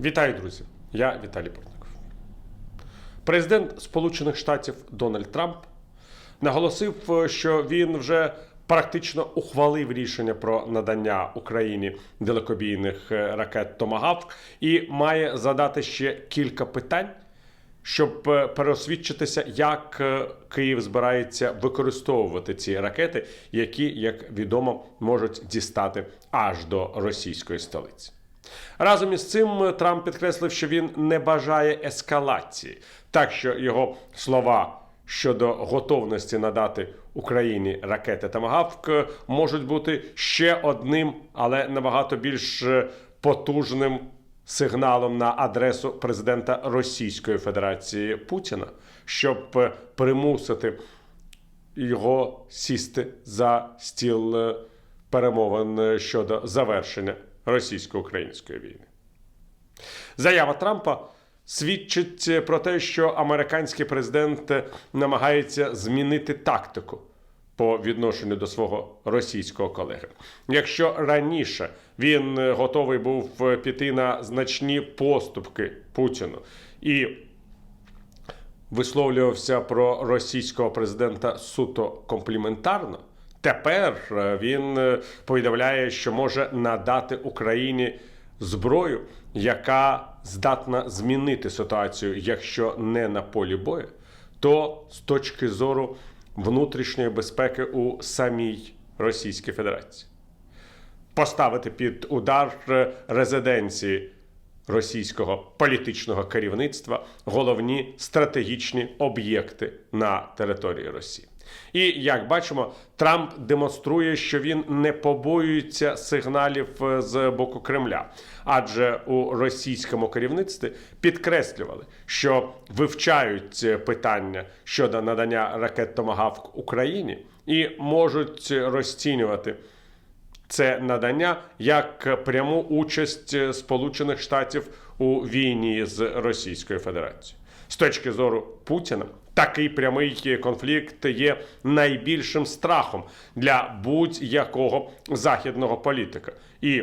Вітаю, друзі! Я Віталій Портников. Президент Сполучених Штатів Дональд Трамп наголосив, що він вже практично ухвалив рішення про надання Україні далекобійних е, ракет Томагавк і має задати ще кілька питань, щоб е, переосвідчитися, як е, Київ збирається використовувати ці ракети, які, як відомо, можуть дістати аж до російської столиці. Разом із цим Трамп підкреслив, що він не бажає ескалації, так що його слова щодо готовності надати Україні ракети Тамагавк можуть бути ще одним, але набагато більш потужним сигналом на адресу президента Російської Федерації Путіна, щоб примусити його сісти за стіл е, перемовин е, щодо завершення російсько-української війни. Заява Трампа свідчить про те, що американський президент намагається змінити тактику по відношенню до свого російського колеги. Якщо раніше він готовий був піти на значні поступки Путіну і висловлювався про російського президента суто компліментарно. Тепер е, він е, повідомляє, що може надати Україні зброю, яка здатна змінити ситуацію, якщо не на полі бою, то з точки зору внутрішньої безпеки у самій Російській Федерації. Поставити під удар е, резиденції російського політичного керівництва головні стратегічні об'єкти на території Росії. І як бачимо, Трамп демонструє, що він не побоюється сигналів е, з боку Кремля, адже у російському керівництві підкреслювали, що вивчають е, питання щодо надання ракет Томагавк Україні і можуть розцінювати це надання як пряму участь Сполучених Штатів у війні з Російською Федерацією. З точки зору Путіна, такий прямий конфлікт є найбільшим страхом для будь-якого західного політика. І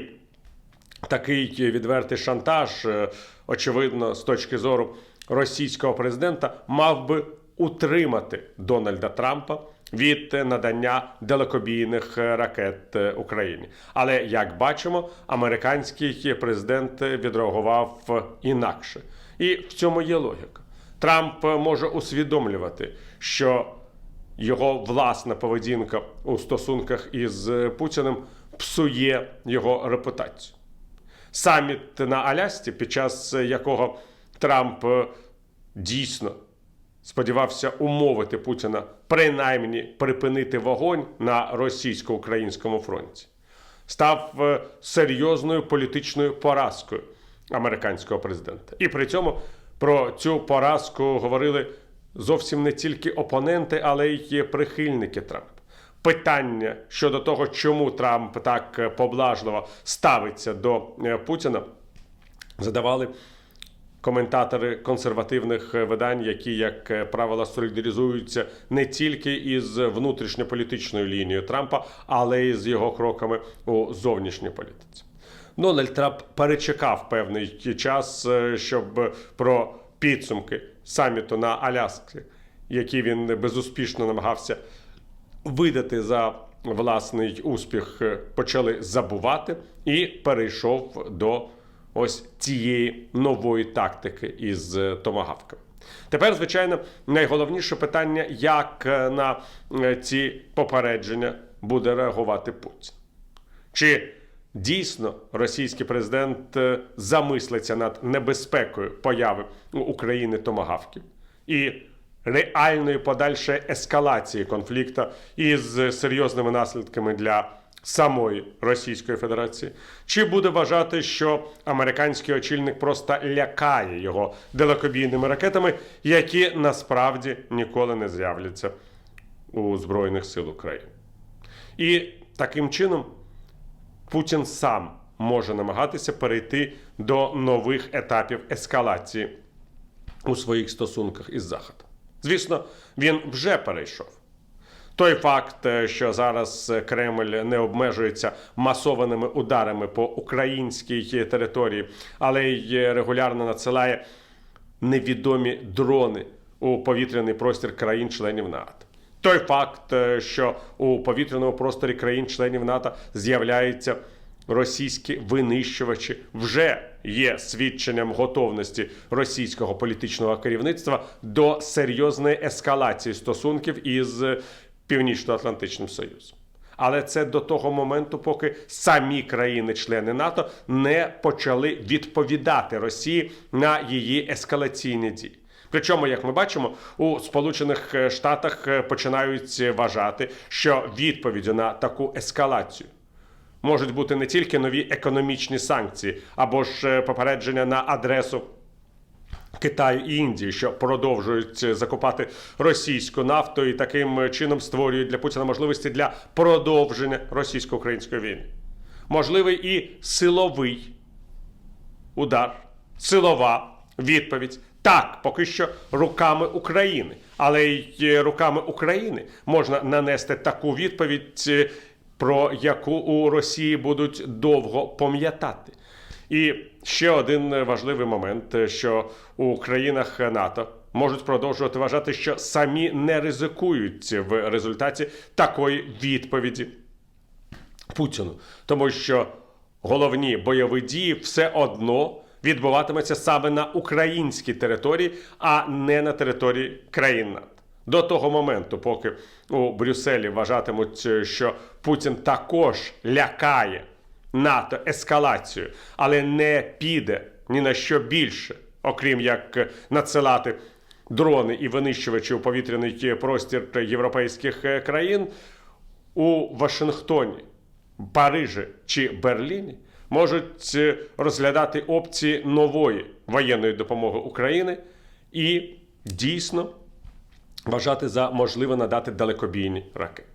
такий відвертий шантаж, е, очевидно, з точки зору російського президента, мав би утримати Дональда Трампа від надання далекобійних ракет Україні. Але як бачимо, американський президент відреагував інакше, і в цьому є логіка. Трамп може усвідомлювати, що його власна поведінка у стосунках із Путіним псує його репутацію. Саміт на Алясці, під час якого Трамп е, дійсно сподівався умовити Путіна принаймні припинити вогонь на російсько-українському фронті, став е, серйозною політичною поразкою американського президента. І при цьому про цю поразку говорили зовсім не тільки опоненти, але й прихильники Трампа. Питання щодо того, чому Трамп так поблажливо ставиться до е, Путіна, задавали коментатори консервативних видань, які, як правило, солідаризуються не тільки із внутрішньополітичною лінією Трампа, але й з його кроками у зовнішній політиці. Дональд Трамп перечекав певний час, е, щоб про підсумки саміту на Алясці, які він безуспішно намагався видати за власний успіх, е, почали забувати, і перейшов до ось цієї нової тактики із е, томагавками. Тепер, звичайно, найголовніше питання, як е, на е, ці попередження буде реагувати Путін. Чи дійсно російський президент е, замислиться над небезпекою появи України томагавків і реальної подальшої ескалації конфлікту із серйозними наслідками для самої Російської Федерації, чи буде вважати, що американський очільник просто лякає його далекобійними ракетами, які насправді ніколи не з'являться у Збройних сил України? І таким чином Путін сам може намагатися перейти до нових етапів ескалації у своїх стосунках із Заходом. Звісно, він вже перейшов. Той факт, е, що зараз Кремль не обмежується масованими ударами по українській території, але й регулярно надсилає невідомі дрони у повітряний простір країн-членів НАТО. Той факт, е, що у повітряному просторі країн-членів НАТО з'являються російські винищувачі, вже є свідченням готовності російського політичного керівництва до серйозної ескалації стосунків із Північно-Атлантичним Союзом. Але це до того моменту, поки самі країни-члени НАТО не почали відповідати Росії на її ескалаційні дії. Причому, як ми бачимо, у Сполучених Штатах е, починають вважати, що відповіддю на таку ескалацію можуть бути не тільки нові економічні санкції або ж е, попередження на адресу Китаю і Індії, що продовжують закупати російську нафту і таким чином створюють для Путіна можливості для продовження російсько-української війни. Можливий і силовий удар, силова відповідь. Так, поки що руками України, але й руками України можна нанести таку відповідь, е, про яку у Росії будуть довго пам'ятати. І ще один важливий момент, що у країнах НАТО можуть продовжувати вважати, що самі не ризикують в результаті такої відповіді Путіну, тому що головні бойові дії все одно відбуватимуться саме на українській території, а не на території країн. До того моменту, поки у Брюсселі вважатимуть, що Путін також лякає НАТО ескалацією, але не піде ні на що більше, окрім як надсилати дрони і винищувачі у повітряний простір європейських країн у Вашингтоні, Парижі чи Берліні можуть розглядати опції нової воєнної допомоги України і дійсно вважати за можливе надати далекобійні ракети.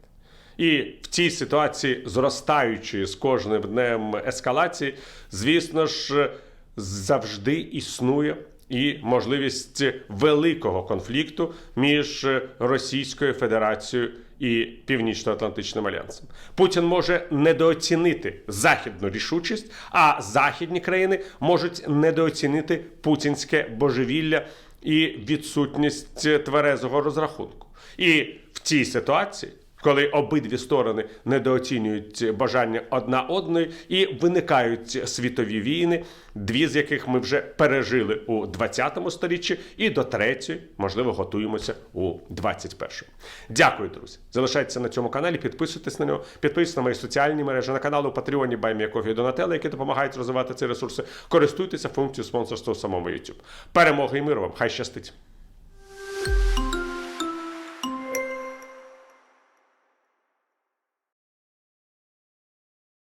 І в цій ситуації, зростаючої з кожним днем ескалації, звісно ж, завжди існує і можливість великого конфлікту між Російською Федерацією і Північно-Атлантичним альянсом. Путін може недооцінити західну рішучість, а західні країни можуть недооцінити путінське божевілля і відсутність тверезого розрахунку. І в цій ситуації, коли обидві сторони недооцінюють бажання одна одної і виникають світові війни, дві з яких ми вже пережили у 20-му сторіччі, і до третьої, можливо, готуємося у 21-му. Дякую, друзі. Залишайтеся на цьому каналі, підписуйтесь на нього, підписуйтесь на мої соціальні мережі, на канал у Патреоні Байміякофі Донателла, які допомагають розвивати ці ресурси. Користуйтеся функцією спонсорства у самому YouTube. Перемоги і миру вам! Хай щастить!